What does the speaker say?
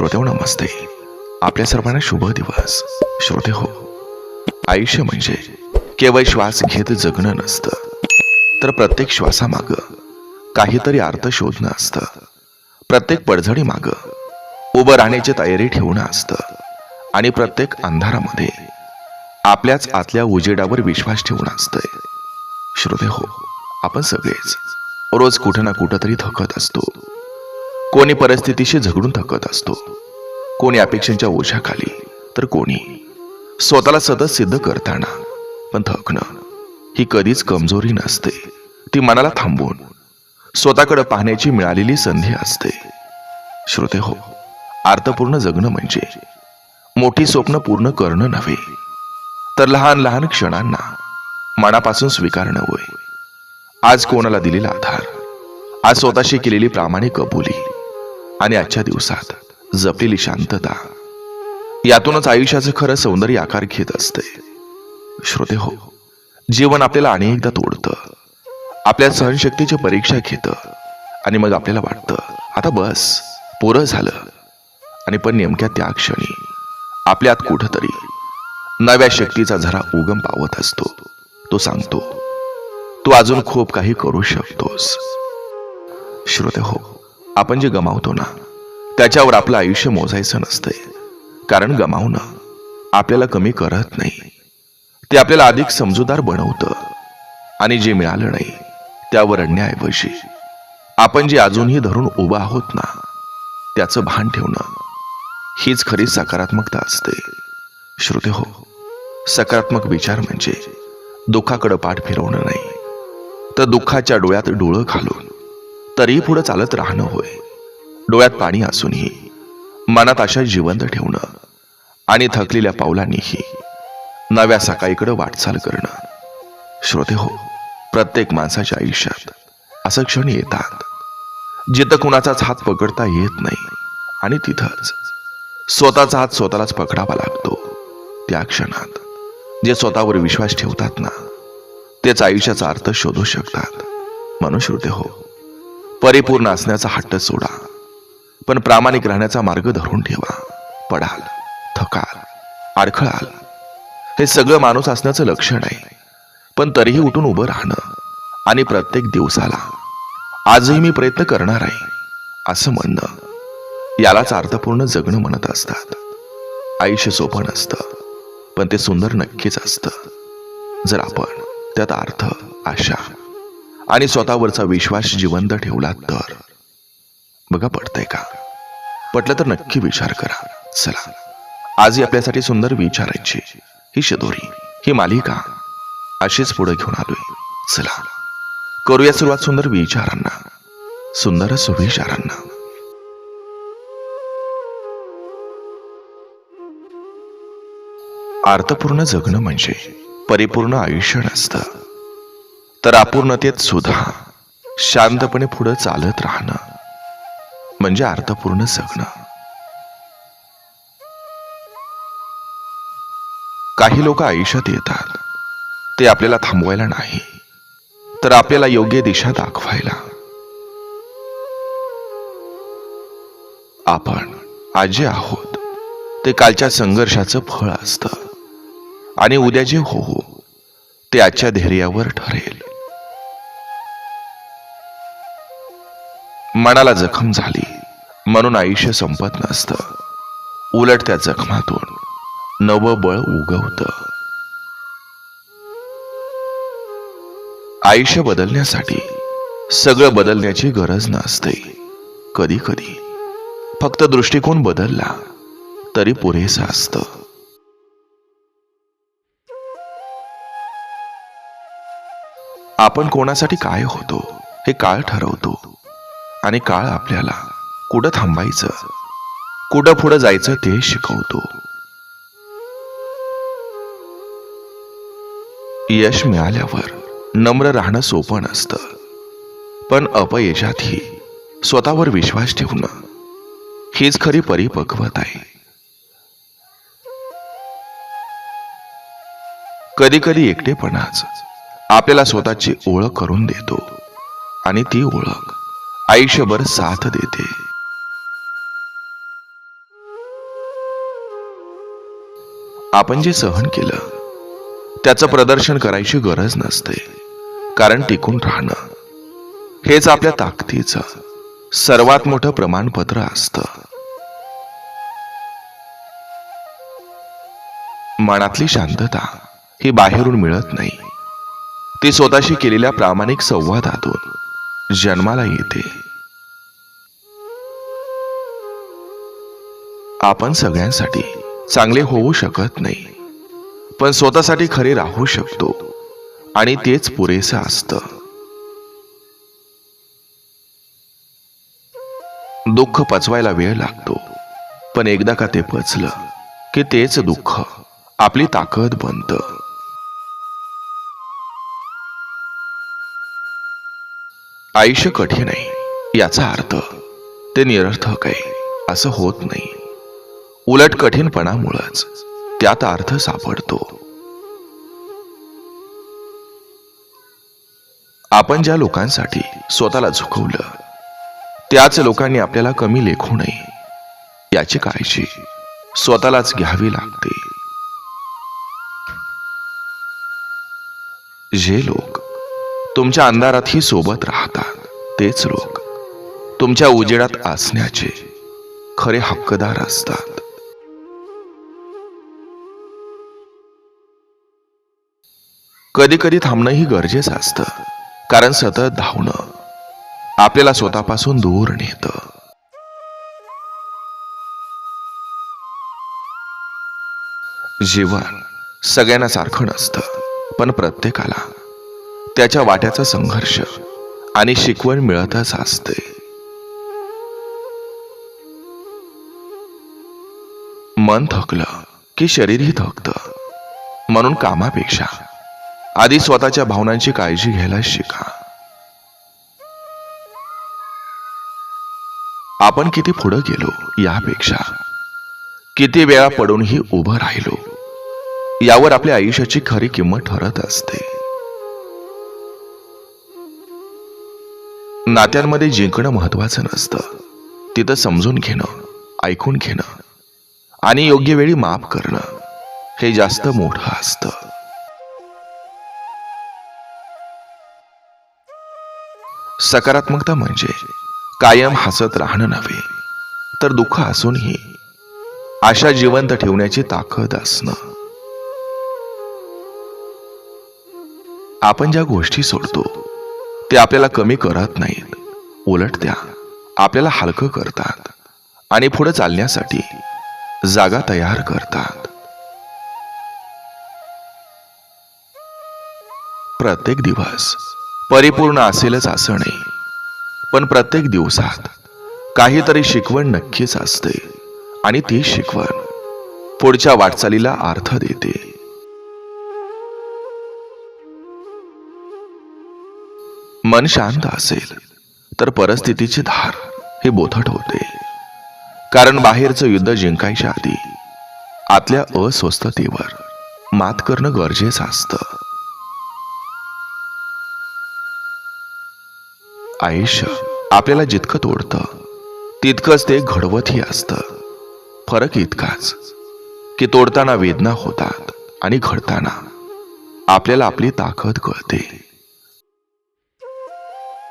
श्रोते हो, नमस्ते. आपल्या सर्वांना शुभ दिवस. श्रोते हो आयुष्य म्हणजे केवळ श्वास घेत जगणं नसतं तर प्रत्येक श्वासामाग काहीतरी अर्थ शोधणं असतं. प्रत्येक पडझडी माग उभं राहण्याची तयारी ठेवणं असतं आणि प्रत्येक अंधारामध्ये आपल्याच आतल्या उजेडावर विश्वास ठेवणं असतंय. श्रोते हो आपण सगळेच रोज कुठं ना कुठं तरी थकत असतो. कोणी परिस्थितीशी झगडून थकत असतो. कोणी अपेक्षांच्या ओझ्याखाली तर कोणी स्वतःला सतत सिद्ध करताना. पण थकणं ही कधीच कमजोरी नसते. ती मनाला थांबवून स्वतःकडे पाहण्याची मिळालेली संधी असते. श्रोते हो अर्थपूर्ण जगणं म्हणजे मोठी स्वप्न पूर्ण करणं नव्हे तर लहान लहान क्षणांना मनापासून स्वीकारणं होय आज कोणाला दिलेला आधार आज स्वतःशी केलेली प्रामाणिक कबुली आणि आजच्या दिवसात जपलेली शांतता. यातूनच आयुष्याचं खरं सौंदर्य आकार घेत असते. श्रोते हो जीवन आपल्याला अनेकदा तोडतं. आपल्या सहनशक्तीची परीक्षा घेतं. आणि मग आपल्याला वाटतं आता बस पुरं झालं. आणि पण नेमक्या त्या क्षणी आपल्यात कुठंतरी नव्या शक्तीचा झरा उगम पावत असतो. तो सांगतो तू अजून खूप काही करू शकतोस. श्रोते हो आपण जे गमावतो ना त्याच्यावर आपलं आयुष्य मोजायचं नसतंय. कारण गमावणं आपल्याला कमी करत नाही. ते आपल्याला अधिक समजूदार बनवतं. आणि जे मिळालं नाही त्यावर रडण्याऐवजी आपण जे अजूनही धरून उभं आहोत ना त्याचं भान ठेवणं हीच खरी सकारात्मकता असते. श्रोते हो सकारात्मक विचार म्हणजे दुःखाकडे पाठ फिरवणं नाही. तर दुःखाच्या डोळ्यात डोळं घालून तरी पुढे चालत राहणं होय. डोळ्यात पाणी असूनही मनात आशा जिवंत ठेवणं आणि थकलेल्या पावलांनीही नव्या सकाळीकडे वाटचाल करणं. श्रोते हो प्रत्येक माणसाच्या आयुष्यात असं क्षण येतात जिथं कुणाचाच हात पकडता येत नाही आणि तिथंच स्वतःचा हात स्वतःलाच पकडावा लागतो. त्या क्षणात जे स्वतःवर विश्वास ठेवतात ना तेच आयुष्याचा अर्थ शोधू शकतात. म्हणून श्रोते हो परिपूर्ण असण्याचा हट्ट सोडा. पण प्रामाणिक राहण्याचा मार्ग धरून ठेवा. पडाल थकाल अडखळाल. हे सगळं माणूस असण्याचं लक्षण आहे. पण तरीही उठून उभं राहणं आणि प्रत्येक दिवसाला आजही मी प्रयत्न करणार आहे असं म्हणणं यालाच अर्थपूर्ण जगणं म्हणत असतात. आयुष्य सोपं नसतं पण ते सुंदर नक्कीच असतं. जर आपण त्यात अर्थ आशा आणि स्वतःवरचा विश्वास जिवंत ठेवला तर. बघा पडतंय का? पटलं तर नक्की विचार करा. चला. आजही आपल्यासाठी सुंदर विचारायची ही शदोरी ही मालिका अशीच पुढे घेऊन आलोय. चला. करूया सुरुवात सुंदर विचारांना. सुंदर सुविचारांना. अर्थपूर्ण जगणं म्हणजे परिपूर्ण आयुष्य नसतं. तर अपूर्णतेत सुद्धा शांतपणे पुढे चालत राहणं म्हणजे अर्थपूर्ण जगणं. काही लोक आयुष्यात येतात ते आपल्याला थांबवायला नाही तर आपल्याला योग्य दिशा दाखवायला. आपण आज जे आहोत ते कालच्या संघर्षाचं फळ असतं आणि उद्या जे हो ते आजच्या धैर्यावर ठरेल. मनाला जखम झाली. म्हणून आयुष्य संपत नसतं. उलट त्या जखमातून नवं बळ उगवत. आयुष्य बदलण्यासाठी सगळं बदलण्याची गरज नसते. कधी कधी फक्त दृष्टिकोन बदलला तरी पुरेसा असतं. आपण कोणासाठी काय होतो हे काळ ठरवतो. आणि काळ आपल्याला कुठं थांबायचं? कुठं पुढं जायचं ते शिकवतो. यश मिळाल्यावर नम्र राहणं सोपं नसतं. पण अपयशातही स्वतःवर विश्वास ठेवणं हीच खरी परिपक्वत आहे. कधी कधी एकटेपणाच आपल्याला स्वतःची ओळख करून देतो आणि ती ओळख आयुष्यभर साथ देते. आपण जे सहन केलं त्याचं प्रदर्शन करायची गरज नसते कारण टिकून राहणं हेच आपल्या ताकदीचं सर्वात मोठं प्रमाणपत्र असत. मनातली शांतता ही बाहेरून मिळत नाही. ती स्वतःशी केलेल्या प्रामाणिक संवादातून जन्माला येते. आपण सगळ्यांसाठी चांगले होऊ शकत नाही पण स्वतःसाठी खरे राहू शकतो आणि तेच पुरेसं असतं. दुःख पचवायला वेळ लागतो पण एकदा का ते पचलं की तेच दुःख आपली ताकद बनतं. आयुष्य कठीण आहे याचा अर्थ ते निरर्थक आहे असं होत नाही. उलट कठीणपणामुळंच त्यात अर्थ सापडतो. आपण ज्या लोकांसाठी स्वतःला झुकवलं त्याच लोकांनी आपल्याला कमी लेखू नये याची काळजी स्वतःलाच घ्यावी लागते. जे लोक तुमच्या अंधारातही सोबत राहतात तेच लोक. तुमच्या उजेडात असण्याचे खरे हक्कदार असतात. कधी कधी थांबणंही गरजेचं असतं कारण सतत धावणं आपल्याला स्वतःपासून दूर नेतं. जीवन सगळ्यांना सारखं नसतं पण प्रत्येकाला त्याच्या वाट्याचा संघर्ष आणि शिकवण मिळतच असते. मन थकलं की शरीरही थकतं. म्हणून कामापेक्षा आधी स्वतःच्या भावनांची काळजी घ्यायला शिका. आपण किती पुढं गेलो यापेक्षा किती वेळा पडूनही उभं राहिलो यावर आपल्या आयुष्याची खरी किंमत ठरत असते. नात्यांमध्ये जिंकणं महत्वाचं नसतं. तिथं समजून घेणं ऐकून घेणं आणि योग्य वेळी माफ करणं हे जास्त मोठं असतं. सकारात्मकता म्हणजे कायम हसत राहणं नव्हे तर दुःख असूनही आशा जिवंत ठेवण्याची ताकद असणं. आपण ज्या गोष्टी सोडतो ते आपल्याला कमी करत नाहीत. उलट त्या आपल्याला हलकं करतात आणि पुढे चालण्यासाठी जागा तयार करतात. प्रत्येक दिवस परिपूर्ण असेलच असं नाही पण प्रत्येक दिवसात काहीतरी शिकवण नक्कीच असते आणि ती शिकवण पुढच्या वाटचालीला अर्थ देते. मन शांत असेल तर परिस्थितीची धार हे बोथट होते. कारण बाहेरचं युद्ध जिंकायच्या आधी आतल्या अस्वस्थतेवर मात करणं गरजेचं असतं. आयुष्य आपल्याला जितकं तोडतं तितकंच ते घडवतही असतं. फरक इतकाच की तोडताना वेदना होतात आणि घडताना आपल्याला आपली ताकद कळते.